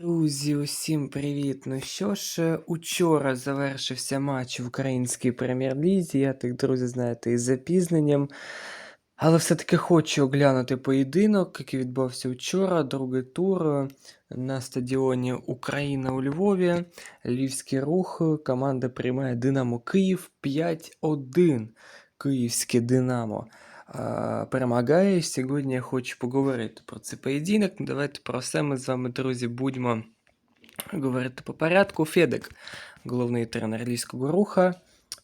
Друзі, усім привіт! Ну що ж, е, учора завершився матч в українській прем'єр-лізі. Я так, друзі, знаєте, із запізненням. Але все-таки хочу оглянути поєдинок, який відбувався вчора, другий тур е, на стадіоні Україна у Львові. Львівський рух. Команда приймає Динамо Київ 5-1. Київське Динамо а, перемагає. Сьогодні я хочу поговорити про цей поєдинок. Ну, Давайте про все ми з вами, друзі, будемо говорити по порядку. Федек, головний тренер Львівського руха.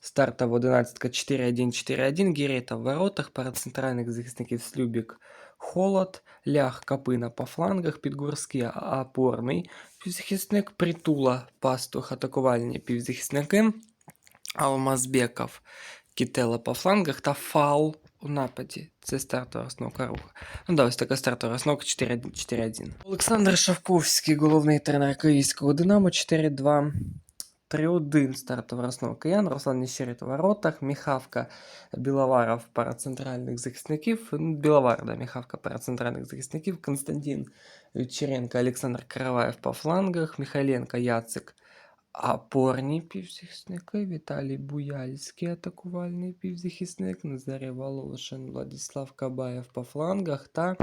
Стартова 11 4-1, 4-1, Гірета в воротах, перед центральних захисників Слюбік Холод, Лях Капина по флангах, Підгорський опорний півзахисник, Притула, Пастух, атакувальні півзахисники, Алмазбеков, Кітела по флангах та Фал у нападі. Це стартова основка руху. Ну да, ось така стартова основка 4-1. Олександр Шавковський, головний тренер київського Динамо 4-2. 3-1 стартова основа Ян, Руслан Ніщерит у воротах, Міхавка Біловаров пара центральних захисників. Ну, Біловар, да, Міхавка пара центральних захисників, Константин Вічеренко, Олександр Караваєв по флангах, Михайленко Яцик опорні півзахисники, Віталій Буяльський атакувальний півзахисник, Назарій Волошин, Владислав Кабаєв по флангах та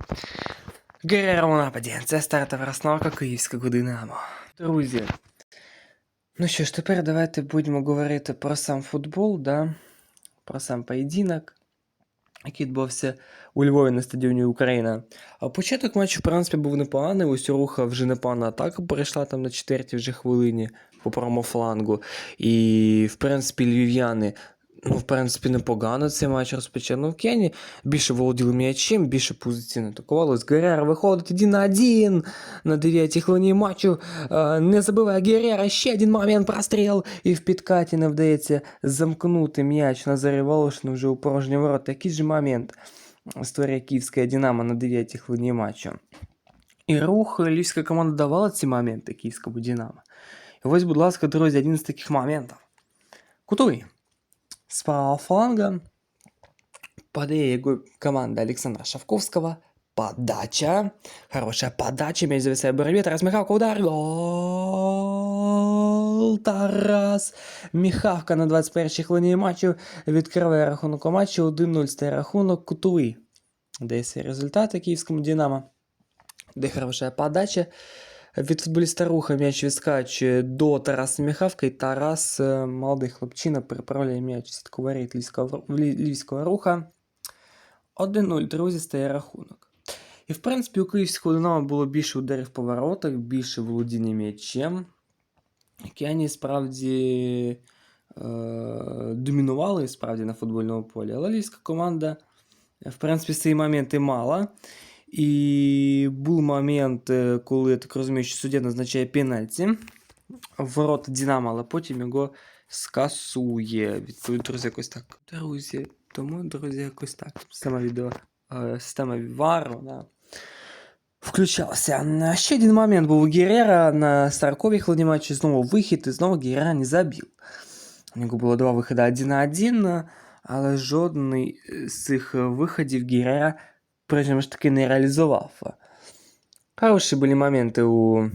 Герера у нападі. Це стартова розновка київського Динамо. Друзі, ну що ж, тепер давайте будемо говорити про сам футбол, да? про сам поєдинок, Який відбувся у Львові на стадіоні Україна. А початок матчу, в принципі, був непоганий. Ось руха вже непогана атака перейшла там на четвертій вже хвилині по правому флангу. І, в принципі, львів'яни. Ну, в принципі, непогано цей матч розпочали. Ну, в Кені більше володіли м'ячем, більше позиційно атакували. З Герера виходить один на один на 9 хвилині матчу. Е, Не забиває Герера, ще один момент простріл. І в підкаті не вдається замкнути м'яч на Зарі Волошину вже у порожні ворота. Такий же момент створює Київська Динамо на 9 хвилині матчу. І рух львівська команда давала ці моменти київському Динамо. І ось, будь ласка, друзі, один з таких моментів. Кутовий. З правого фланга його команда Олександра Шавковського. Подача. Хорошая подача. Мяч зависает борьбе. Тарас Михавка. Удар. Гол. Тарас Михавка на 21-й хвилині матчу відкриває рахунок у матчі. 1-0 стає рахунок кутовий. Дає свій результат київському Динамо. Де хорошая подача. Від футболіста руха м'яч відскачує до Тараса Міхавка, і Тарас, е, молодий хлопчина, переправляє м'яч в сітку воріт львівського, лі- львівського руха. 1-0, друзі, стає рахунок. І в принципі у київського Динамо було більше ударів по воротах, більше володіння м'ячем. Кияні справді е, домінували справді на футбольному полі, але львівська команда, в принципі, цей моменти мала. І був момент, е, коли я так розумію, що суддя назначає пенальті в ворота Динамо, але потім його скасує. Відповідь, друзі, якось так. Друзі, тому, друзі, якось так. Система відео, е, система VAR, вона включалася. А Ще один момент був у Герера на 40-й хвилині матчі. Знову вихід, і знову Герера не забив. У нього було два виходи один на один, але жодний з цих виходів Герера причому ж таки не реалізував. Хороші були моменти у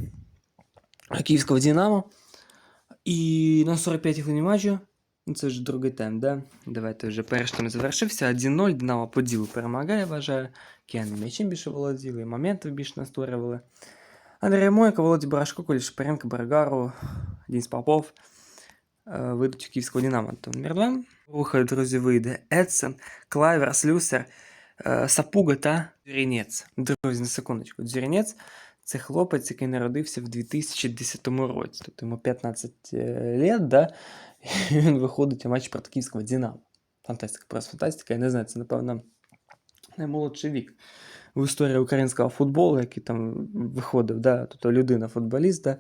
київського Динамо. І на 45-й хвилині матчу, ну це вже другий тайм, да? Давайте вже перший тайм завершився. 1-0, Динамо по ділу перемагає, вважаю. Кияни м'ячем більше володіли, і моментів більше настворювали. Андрій Мойко, Володя Барашко, Колі Шперенко, Бергару, Денис Попов е, вийдуть у київського Динамо. То номер 2. Рухає, друзі, вийде Едсон, Клайвер, Слюсер, е, Сапуга та Дзюрінець. Друзі, на секундочку. Дзюрінець це хлопець, який народився в 2010 році. Тобто йому 15 лет, да? і він виходить у матч проти київського Динамо. Фантастика, просто фантастика. Я не знаю, це, напевно, наймолодший вік в історії українського футболу, який там виходив, да? тобто людина футболіст, да?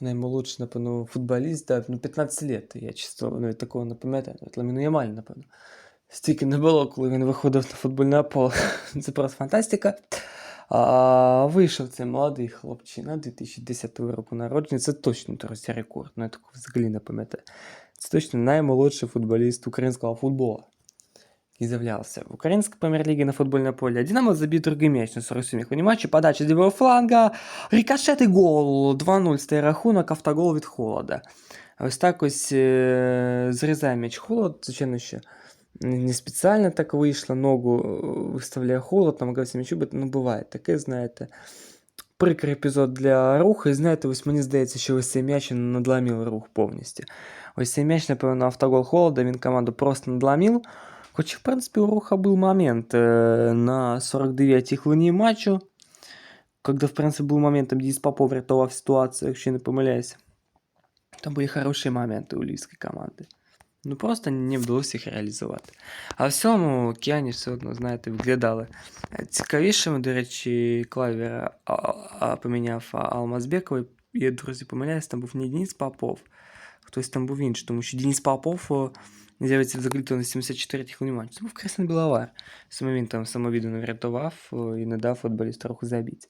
наймолодший, напевно, футболіст, да? ну, 15 лет. Я чисто навіть такого не пам'ятаю, Ламіну Ямаль, напевно. Стільки не було, коли він виходив на футбольне поле. Це просто фантастика. А, вийшов цей молодий хлопчина 2010 року народження. Це точно друзі, рекорд. Ну, я такого взагалі не пам'ятаю. Це точно наймолодший футболіст українського футболу. и з'являвся в українській прем'єр-лігі на футбольне поле. Динамо забив другий м'яч на 47 хвилині матчі, подача з лівого фланга, рикошет і гол, 2-0 стає рахунок, автогол від Холода. Ось так ось е, зрізає м'яч Холод, звичайно, що не спеціально так вийшло, ногу е, виставляє Холод, намагався м'ячу бити, ну буває таке, знаєте. Прикрий епізод для руху, і знаєте, ось мені здається, що ось цей м'яч він надламів рух повністю. Ось цей м'яч, напевно, автогол Холода, він команду просто надламів. Хоча, в принципі, у Руха був момент э, на 49-й хвилині матчу, когда, в принципе, был момент, там Денис Попов врятував ситуацію, якщо я не помиляюся. Там були хороші моменти у львівської команди. Ну просто не вдалося їх реалізувати. А в цьому Кіані все одно, знаєте, виглядали цікавішими. До речі, клавіра а, а, поміняв Алмазбековий. Я, друзі, помиляюсь, там був не Денис Попов, хтось там був інший, тому що Денис Попов о, з'явиться взагалі то на 74-й хвилині матчу. Це був Красний Біловар. Саме він там самовіддано врятував о, і не дав футболісту руху забити.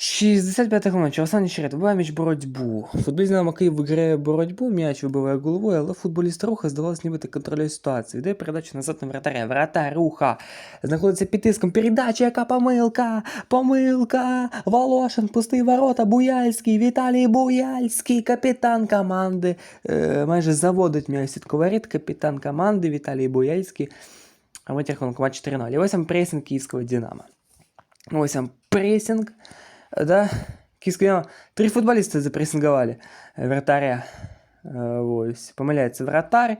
65 хвилина, Чорсан Черед вибиває м'яч боротьбу. Футболіст Динамо Київ виграє боротьбу, м'яч вибиває головою, але футболіст руха, здавалося, нібито контролює ситуацію. Йде передача назад на вратаря. Вратар руха знаходиться під тиском. Передача, яка помилка! Помилка! Волошин, пустий ворота, Буяльський, Віталій Буяльський, капітан команди. Е, майже заводить м'яч сітковаріт, капітан команди Віталій Буяльський. А ми рахунок матч 4-0. І ось там пресинг київського Динамо. Ось там пресинг да, Киевский Динамо. Три футболиста запрессинговали вратаря. Ось, помиляється вратарь.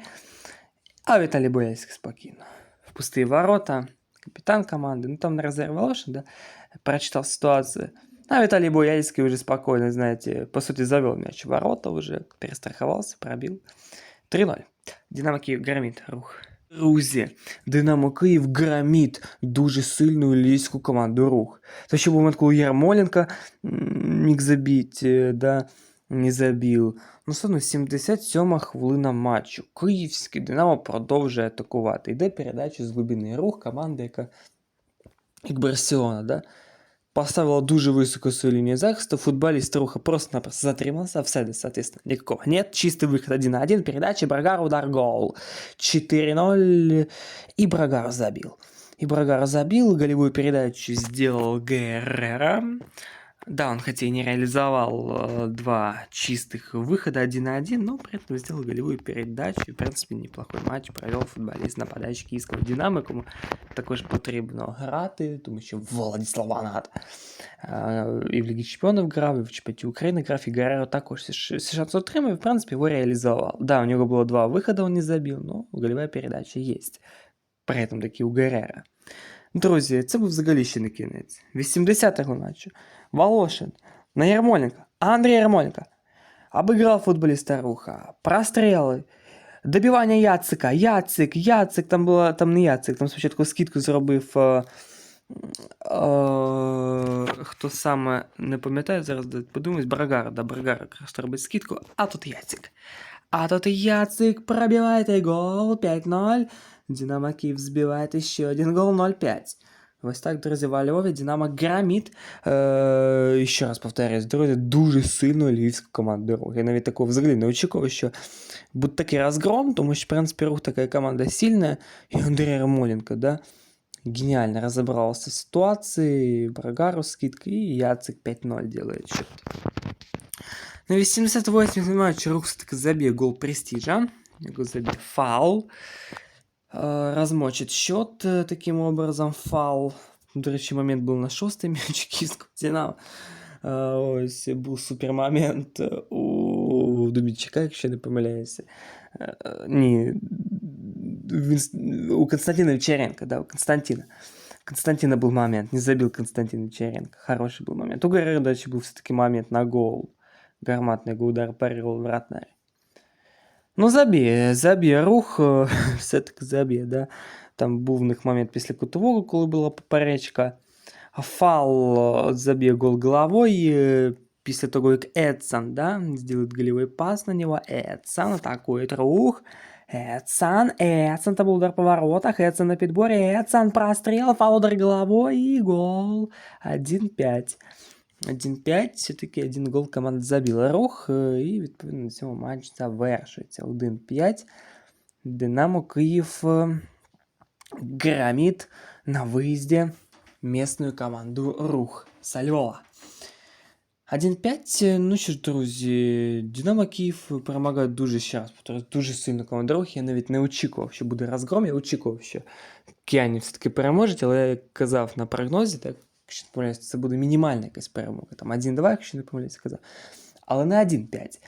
А Віталій Бояльський спокійно. В пустые ворота. Капитан команды. Ну, там на резерве Лошадь, да, прочитал ситуацию. А Виталий Буяльский уже спокойно, знаете, по сути, завел мяч в ворота уже, перестраховался, пробил. 3-0. Динамо Киев громит рух. Друзі, Динамо Київ громить дуже сильну львівську команду рух. Ще був момент, коли Ярмоленко міг забити, да, не забив. Ну, все одно 77 хвилина матчу. Київський Динамо продовжує атакувати. Йде передача з глибини рух команди, яка як Барселона, да? Поставила дуже высокую свою линию захиста, футболист Руха просто-напросто затримался, офсайда, соответственно, никакого нет, чистый выход 1 на 1, передача, Брагар, удар, гол, 4-0, и Брагар забил. И Брагар забил, голевую передачу сделал Геррера, да, он хотя и не реализовал э, два чистых выхода один на один, но при этом сделал голевую передачу. И, в принципе, неплохой матч провел футболіст нападач київського Динамо, якому також потрібно грати, тому що Владислав Ванат і в Лігі Чемпіонів грав, і в Чемпіонаті України грав, і Герреро також шанс отримав, і, в принципі, його реалізував. Да, у нього було два виходи, він не забив, но голевая передача є. При этом таки у Геррера. Друзі, це був взагалі ще не кінець. 80-го матчу. Волошин на Ярмоленко. Андрій Ярмоленко. Обыграл футболіста Руха. Простріли. Добивання Яцика. Яцик, Яцик, там було, там не Яцик, там спочатку скидку зробив. Е, е, хто саме не пам'ятає, зараз подумаюсь, Брагар, да, Брагар якраз робить скидку, а тут Яцик. А тут Яцик пробиває гол 5-0. Динамо Киев забивает еще один гол 0-5. Ось так, друзі, во Львові Динамо громить. Е, і ще раз повторюсь, друзі, дуже сильно львівська команда рух. Я навіть такого взагалі не очікував, що буде такий розгром, тому що, в принципі, рух така команда сильна. І Андрій Рамоленко, да, гениально разобрался в ситуации, Брагару скидка, и Яцик 5-0 делает счет. На 88-й матче Рух все-таки забил гол престижа. Гол забил фаул. Э, размочит счет э, таким образом. Фал. До речі, момент був на шостий м'яч кістку Динамо. Э, ось був супермомент у Дубічика, якщо не помиляюся. Ні, у Константина Вечеренко, да, у Константина. Константина был момент, не забил Константин Вечеренко. Хороший был момент. У Геррера, дальше был все-таки момент на гол. Гарматный удар парировал вратарь. Ну, заб'є, заб'є рух, все-таки заб'є, да. Там був в них момент після кутового, коли була поперечка. Фал заб'є гол головою. Після того, як Едсон, да, сделает голевой пас на него. Едсон атакует рух. Эдсон, Эдсон, там был удар по воротах, Эдсон на підборі, Эдсон прострел, фал удар головой и гол. 1-5. 1-5, все-таки один гол команда забила рух, і відповідно на цьому матч завершується 1-5. Динамо Київ громит на выезде местную команду Рух со Львова. 1-5, ну що ж, друзі, Динамо Київ перемагає дуже ще раз, повторюю, дуже сильно команда Рух. Я навіть не очікував, що буде розгром, я очікував, що кияні все-таки переможуть, але я казав на прогнозі, так, якщо не помиляюсь, це буде мінімальна якась перемога. Там 1-2, якщо не помиляюсь, казав. Але не 1-5.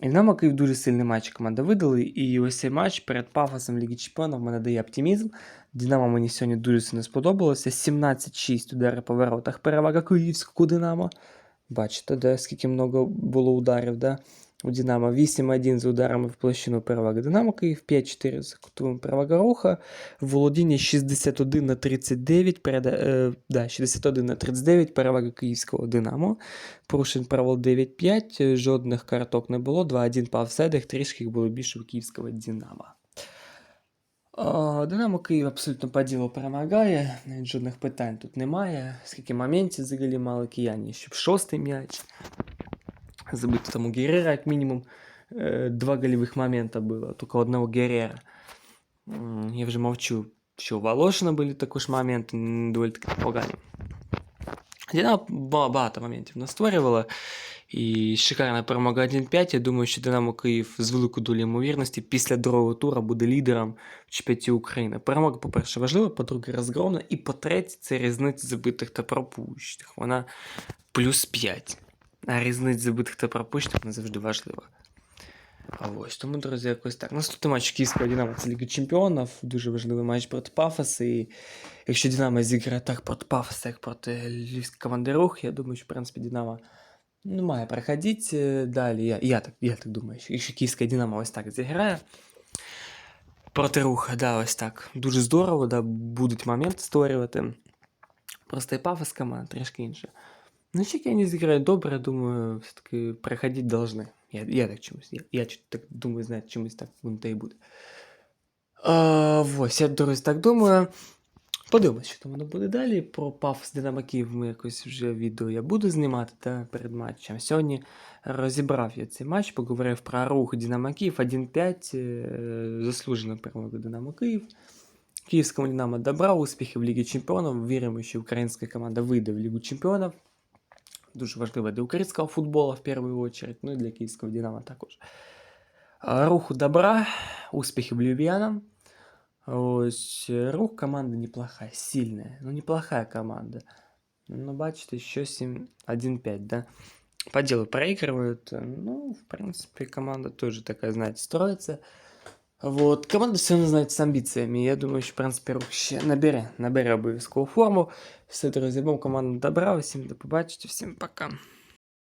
І Динамо Київ дуже сильний матч команда видали, і ось цей матч перед пафосом Ліги Чемпіонів мене дає оптимізм. Динамо мені сьогодні дуже сильно сподобалося. 17-6 удари по воротах, перевага київського Динамо. Бачите, да, скільки много було ударів, да? У Динамо 8-1 за ударами в площину перевага Динамо Київ, 5-4 за кутовим перевага Руха, володіння 61 на 39, переда... е, да, 61 на 39 перевага київського Динамо, порушень правил 9-5, жодних карток не було, 2-1 по офсайдах, трішки було більше у київського Динамо. Динамо Київ абсолютно по ділу перемагає, навіть жодних питань тут немає. Скільки моментів взагалі мали кияні, щоб шостий м'яч. Забито там у Геррера, як мінімум, е, два голевых момента було, тільки одного Геррера. М, Я вже мовчу, що у Волошина були також моменти, м, доволі таки погані. Динамо ба- багато моментів настворювало. І шикарна перемога 1-5. Я думаю, що Динамо Київ з великою долею ймовірності після другого тура буде лідером в чемпіонаті України. Перемога, по-перше, важлива, по-друге, розгромна, і по-третє, це різниця забитих та пропущених. Вона плюс 5. А різниця забитих та пропущених не завжди важлива. А ось тому, друзі, якось так. Наступний матч Київського Динамо це Ліга Чемпіонів. Дуже важливий матч проти Пафоса. І якщо Динамо зіграє так проти Пафоса, як проти львівської команди Рух, я думаю, що в принципі Динамо ну, має проходити далі. Я, я, так, я так думаю, що якщо Київська Динамо ось так зіграє. Проти Руха, да, ось так. Дуже здорово, да, будуть моменти створювати. Просто і Пафос команда трішки інша. Ну, ще вони зіграють добре, я думаю, все-таки приходити должны. Я, я так чомусь. Я, я чо- так думаю, знаєте, чомусь так воно та й буде. А, ось, я, друзі, так думаю. Подивимось, що там воно буде далі. Про Пафос Динамо Київ ми якось вже відео я буду знімати та, перед матчем. Сьогодні розібрав я цей матч, поговорив про рух Динамо Київ 1-5, е, заслужено перемога Динамо Київ. Київському Динамо добра, успіхи в Лігі Чемпіонів. Віримо, що українська команда вийде в Лігу Чемпіонів. Дуже важливо для українського футболу в першу очередь, ну і для київського Динамо також. А, Руху добра, успіхів львів'янам. Ось е, рух команда неплохая, сильная. Ну, неплохая команда. Ну, бачите, щось їм 1-5, да? По делу проигрывают. Ну, в принципе, команда тоже такая, знаете, строится. Вот, команда все равно, знаете, с амбіціями. Я думаю, що, в принципі, рух ще набере, набере обов'язкову форму. Все, друзі, був команда добра. Всім до побачення, всім пока.